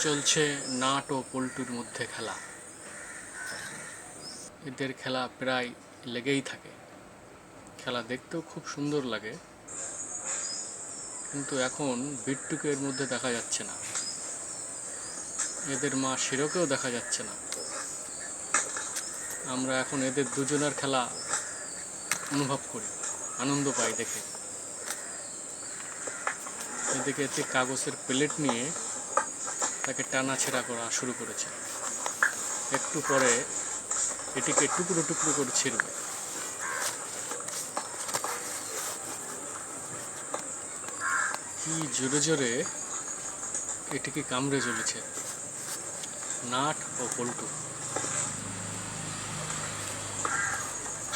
চলছে নাট ও পল্টুর মধ্যে খেলা। এদের খেলা প্রায় লেগেই থাকে। খেলা দেখতেও খুব সুন্দর লাগে। কিন্তু এখন বিট্টুকে এর মধ্যে দেখা যাচ্ছে না। এদের মা শিরকেও দেখা যাচ্ছে না। আমরা এখন এদের দুজনের খেলা অনুভব করি, আনন্দ পাই দেখে। এদিকে একটি কাগজের প্লেট নিয়ে তাকে টানা ছেঁড়া করা শুরু করেছে। একটু পরে এটিকে টুকরো টুকরো করে ছিঁড়বে। কি জোরে জোরে এটিকে কামড়ে চলেছে নাট ও পল্টু।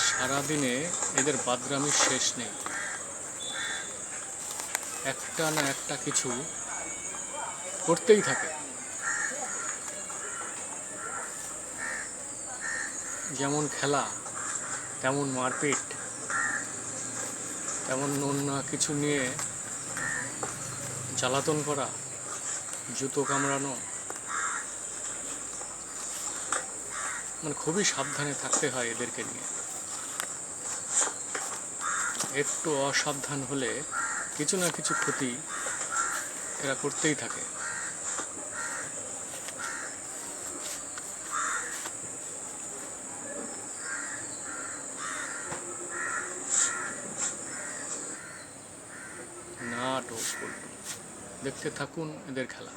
সারাদিনে এদের বাদরামির শেষ নেই। একটা না একটা কিছু করতেই থাকে। যেমন খেলা, তেমন মারপিট, তেমন অন্য কিছু নিয়ে জ্বালাতন করা, জুতো কামড়ানো মানে খুবই সাবধানে থাকতে হয় এদেরকে নিয়ে। একটু অসাবধান হলে কিছু না কিছু ক্ষতি এরা করতেই থাকে নাট ও পল্টু। দেখতে থাকুন এদের খেলা।